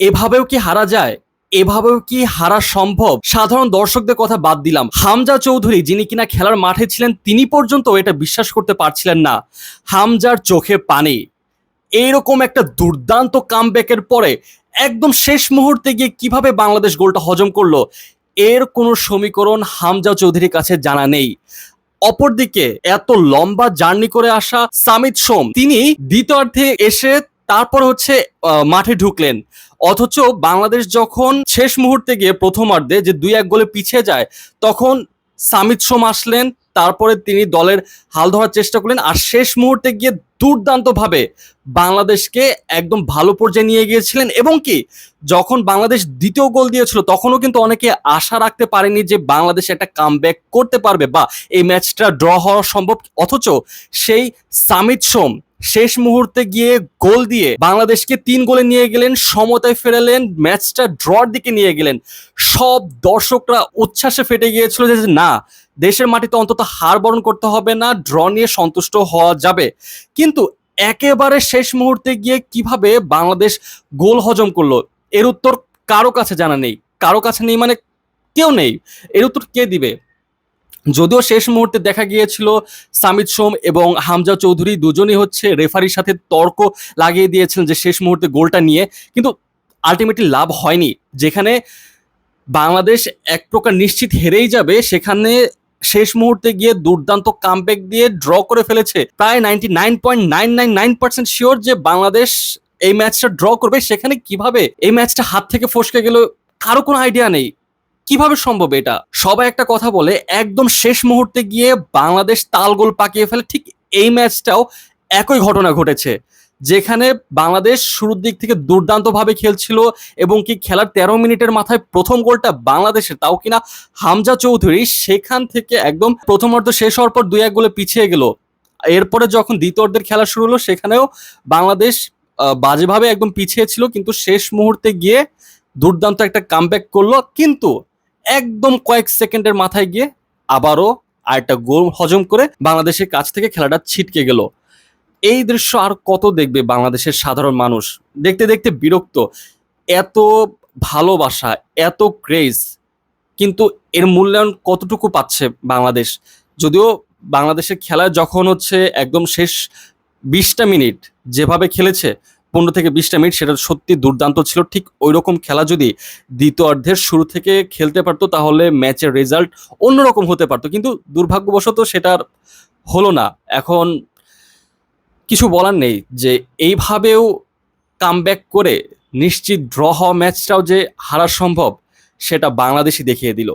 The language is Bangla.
এভাবেও কি হারা যায়? এভাবেও কি হারা সম্ভব? সাধারণ দর্শকদের কথা বাদ দিলাম। হামজা চৌধুরী, যিনি কিনা খেলার মাঠে ছিলেন, তিনি পর্যন্ত এটা বিশ্বাস করতে পারছিলেন না। হামজার চোখে পানি। এইরকম একটা দুর্দান্ত কামব্যাকের পরে একদম শেষ মুহূর্তে গিয়ে কীভাবে বাংলাদেশ গোলটা হজম করল, এর কোনো সমীকরণ হামজা চৌধুরীর কাছে জানা নেই। অপরদিকে এত লম্বা জার্নি করে আসা সামিত সোম, তিনি দ্বিতীয়ার্ধে এসে তারপর হচ্ছে মাঠে ঢুকলেন। অথচ বাংলাদেশ যখন শেষ মুহূর্তে গিয়ে প্রথমার্ধে যে দুই এক গোলে পিছিয়ে যায়, তখন সামিত সোম আসলেন, তারপরে তিনি দলের হাল ধরার চেষ্টা করলেন আর শেষ মুহূর্তে গিয়ে দুর্দান্তভাবে বাংলাদেশকে একদম ভালো পর্যায়ে নিয়ে গিয়েছিলেন। এবং কি, যখন বাংলাদেশ দ্বিতীয় গোল দিয়েছিল, তখনও কিন্তু অনেকে আশা রাখতে পারেনি যে বাংলাদেশ একটা কামব্যাক করতে পারবে বা এই ম্যাচটা ড্র হওয়া সম্ভব। অথচ সেই সামিত সোম শেষ মুহূর্তে গিয়ে গোল দিয়ে বাংলাদেশকে তিন গোলে নিয়ে গেলেন, সমতায় ফেরালেন, ম্যাচটা ড্রর দিকে নিয়ে গেলেন। সব দর্শকরা উচ্ছ্বাসে ফেটে গিয়েছিল যে না, দেশের মাটিতে অন্তত হার বরণ করতে হবে না, ড্র নিয়ে সন্তুষ্ট হওয়া যাবে। কিন্তু একেবারে শেষ মুহূর্তে গিয়ে কীভাবে বাংলাদেশ গোল হজম করল, এর উত্তর কারও কাছে জানা নেই। কারও কাছে নেই মানে কেউ নেই। এর উত্তর কে দিবে? যদিও শেষ মুহূর্তে দেখা গিয়েছিল সামিত সোম এবং হামজা চৌধুরী দুজনই হচ্ছে রেফারির সাথে তর্ক লাগিয়ে দিয়েছিলেন যে শেষ মুহূর্তে গোলটা নিয়ে। কিন্তু আলটিমেটলি লাভ হয়নি। যেখানে বাংলাদেশ এক প্রকার নিশ্চিত হেরেই যাবে, সেখানে শেষ মুহূর্তে গিয়ে দুর্দান্ত কামব্যাক দিয়ে ড্র করে ফেলেছে। প্রায় ninety nine point nine nine nine percent sure যে বাংলাদেশ এই ম্যাচটা ড্র করবে। সেখানে কীভাবে এই ম্যাচটা হাত থেকে ফসকে গেল, কারও কোনো আইডিয়া নেই। কীভাবে সম্ভব এটা? সবাই একটা কথা বলে, একদম শেষ মুহূর্তে গিয়ে বাংলাদেশ তাল গোল পাকিয়ে ফেলে, ঠিক এই ম্যাচটাও একই ঘটনা ঘটেছে। যেখানে বাংলাদেশ শুরুর দিক থেকে দুর্দান্তভাবে খেলছিল এবং কি খেলার তেরো মিনিটের মাথায় প্রথম গোলটা বাংলাদেশের, তাও কিনা হামজা চৌধুরী সেখান থেকে একদম প্রথমার্ধ শেষ হওয়ার পর দুই এক গোলে পিছিয়ে গেল। এরপরে যখন দ্বিতীয়ার্ধের খেলা শুরু হলো, সেখানেও বাংলাদেশ বাজেভাবে একদম পিছিয়ে ছিল, কিন্তু শেষ মুহূর্তে গিয়ে দুর্দান্ত একটা কামব্যাক করল। কিন্তু একদম কয়েক সেকেন্ডের মাথায় গিয়ে আবারও আরেকটা গোল হজম করে বাংলাদেশের কাছ থেকে খেলাটা ছিটকে গেল। এই দৃশ্য আর কত দেখবে বাংলাদেশের সাধারণ মানুষ? দেখতে দেখতে বিরক্ত। এত ভালোবাসা, এত ক্রেজ কিন্তু এর মূল্যায়ন কতটুকু পাচ্ছে বাংলাদেশ? যদিও বাংলাদেশের খেলায় যখন হচ্ছে একদম শেষ বিশটা মিনিট যেভাবে খেলেছে পনেরো থেকে বিশটা মিনিট সেটা সত্যি দুর্দান্ত ছিল। ঠিক ওই রকম খেলা যদি দ্বিতীয় অর্ধের শুরু থেকে খেলতে পারতো, তাহলে ম্যাচের রেজাল্ট অন্যরকম হতে পারতো। কিন্তু দুর্ভাগ্যবশত সেটার হলো না। এখন কিছু বলার নেই যে এইভাবেও কামব্যাক করে নিশ্চিত ড্র হওয়া ম্যাচটাও যে হারা সম্ভব, সেটা বাংলাদেশই দেখিয়ে দিল।